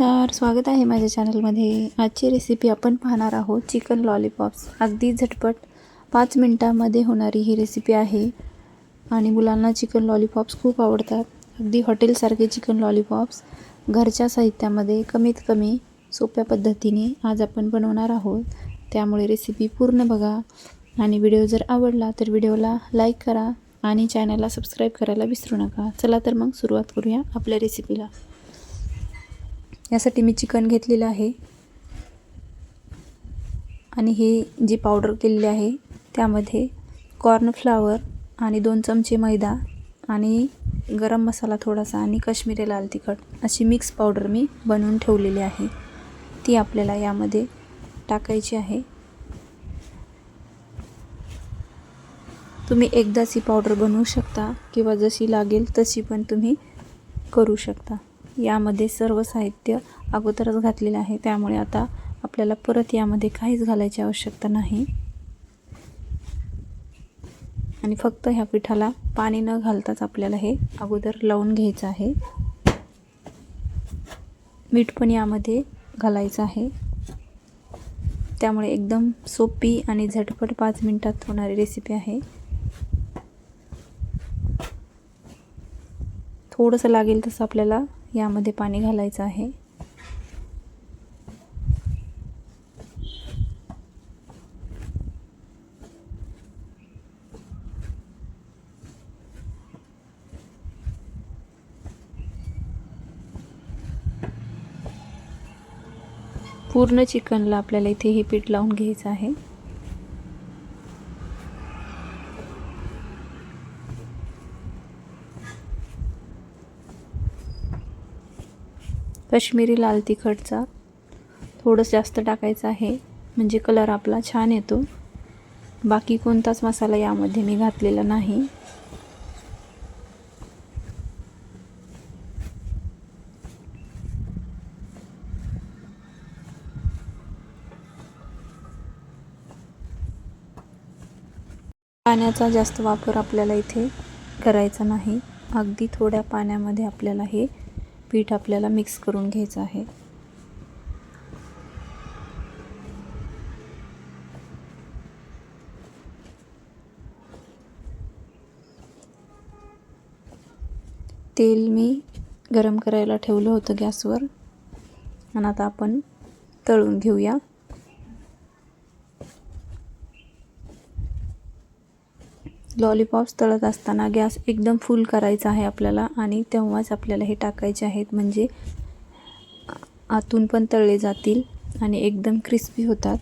नमस्कार स्वागत आहे माझ्या चॅनलमध्ये. आजची रेसिपी आपण पाहणार आहोत चिकन लॉलीपॉप्स अगदी झटपट पाच मिनटामध्ये होणारी ही रेसिपी आहे. आणि मुलांना चिकन लॉलीपॉप्स खूप आवडतात. अगदी हॉटेलसारखे चिकन लॉलीपॉप्स घरच्या साहित्यामध्ये कमीत कमी सोप्या पद्धतीने आज आपण बनवणार आहोत. त्यामुळे रेसिपी पूर्ण बघा. आणि व्हिडिओ जर आवडला तर व्हिडिओला लाईक करा. आणि चॅनलला सबस्क्राईब करायला विसरू नका. चला तर मग सुरुवात करूया आपल्या रेसिपीला यासाठी मी चिकन घेतलेलं आहे. आणि हे जी पावडर केलेली आहे त्यामध्ये कॉर्नफ्लावर आणि दोन चमचे मैदा आणि गरम मसाला थोडासा आणि काश्मीरी लाल तिखट अशी मिक्स पावडर मी बनवून ठेवलेली आहे. ती आपल्याला यामध्ये टाकायची आहे. तुम्ही एकदाच ही पावडर बनवू शकता किंवा जशी लागेल तशी पण तुम्ही करू शकता. यामध्ये सर्व साहित्य अगोदरच घातलेलं आहे. त्यामुळे आता आपल्याला परत यामध्ये काहीच घालायची आवश्यकता नाही. आणि फक्त ह्या पिठाला पाणी न घालताच आपल्याला हे अगोदर लावून घ्यायचं आहे. मीठ पण यामध्ये घालायचं आहे. त्यामुळे एकदम सोपी आणि झटपट पाच मिनटात होणारी रेसिपी आहे. थोडंसं लागेल तसं आपल्याला यामध्ये पाणी घालायचं आहे. पूर्ण चिकनला आपल्याला इथे हे पीठ लावून घ्यायचं आहे. कश्मीरी लाल तिखटचा थोडंसं जास्त टाकायचं आहे. म्हणजे कलर आपला छान येतो. बाकी कोणताच मसाला यामध्ये मी घातलेला नाही. पाण्याचा जास्त वापर आपल्याला इथे करायचा नाही. अगदी थोड्या पाण्यामध्ये आपल्याला हे पीठ आपल्याला मिक्स करून घ्यायचं आहे. तेल मी गरम करायला ठेवलं होतं गॅसवर. आणि आता आपण तळून घेऊया. लॉलीपॉप्स तळत असताना गॅस एकदम फुल करायचा आहे आपल्याला आणि तेव्हाच आपल्याला हे टाकायचे आहेत. म्हणजे आतून पण तळले जातील आणि एकदम क्रिस्पी होतात.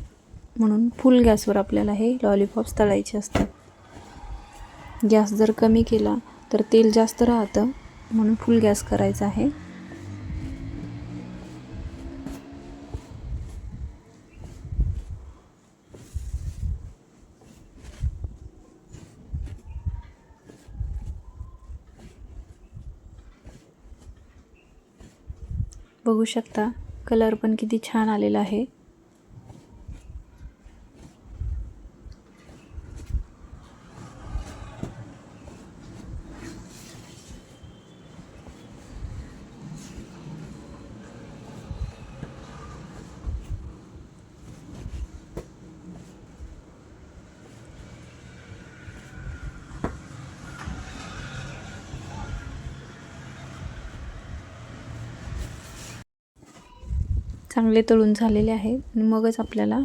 म्हणून फुल गॅसवर आपल्याला हे लॉलीपॉप्स तळायचे असतात. गॅस जर कमी केला तर तेल जास्त राहतं. म्हणून फुल गॅस करायचा आहे. बघू शकता. कलर पण किती छान आलेला आहे. चांगले तळून झालेले आहेत आणि मगच आपल्याला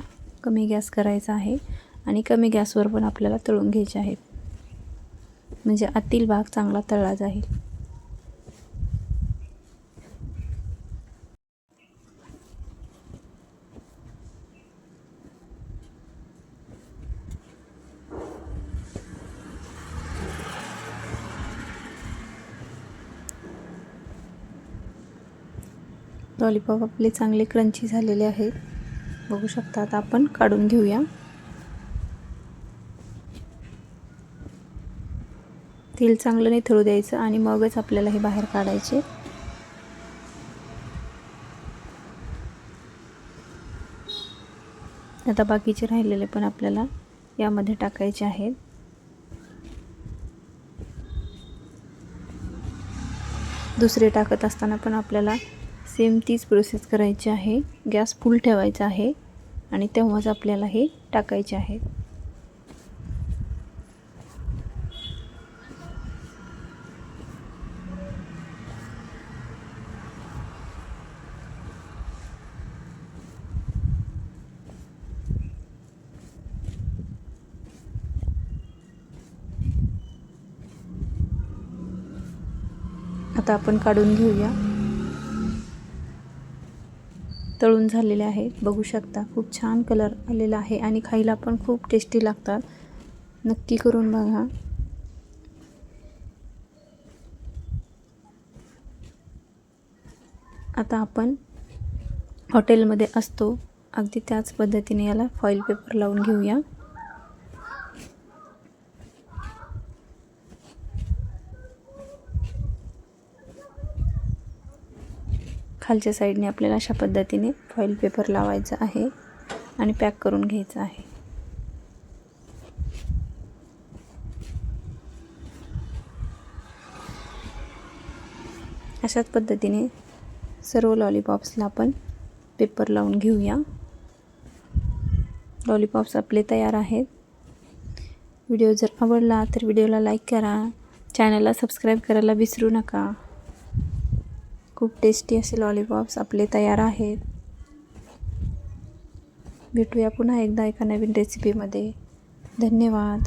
कमी गॅस करायचा आहे. आणि कमी गॅसवर पण आपल्याला तळून घ्यायचे आहेत म्हणजे आतील भाग चांगला तळला जाईल. लॉलीपॉप आपले चांगले क्रंची झालेले आहेत. बघू शकता आता आपण काढून घेऊया. तेल चांगलं नाही थळू द्यायचं आणि मगच आपल्याला हे बाहेर काढायचे. आता बाकीचे राहिलेले पण आपल्याला यामध्ये टाकायचे आहेत. दुसरे टाकत असताना पण आपल्याला सेम तीच प्रोसेस करायची आहे. गॅस फुल ठेवायचा आहे आणि तेव्हाच आपल्याला हे टाकायचे आहे. आता आपण काढून घेऊया. तळून झालेले आहे. बघू शकता खूप छान कलर आलेला आहे आणि खायला पण खूप टेस्टी लागतात. नक्की करून बघा. आता आपण हॉटेलमध्ये असतो. अगदी त्याच पद्धतीने याला फॉईल पेपर लावून घेऊया. खालच्या साईडने आपल्याला अशा पद्धतीने फॉईल पेपर लावायचा आहे आणि पॅक करून घ्यायचं आहे. अशाच पद्धतीने सर्व लॉलीपॉप्सला आपण पेपर लावून घेऊया. लॉलीपॉप्स आपले तयार आहेत. व्हिडिओ जर आवडला तर व्हिडिओला लाईक करा. चॅनलला सबस्क्राईब करायला विसरू नका. खूप टेस्टी असे लॉलीपॉप्स आपले तयार आहेत. भेटूया पुन्हा एकदा एका नवीन रेसिपीमध्ये धन्यवाद.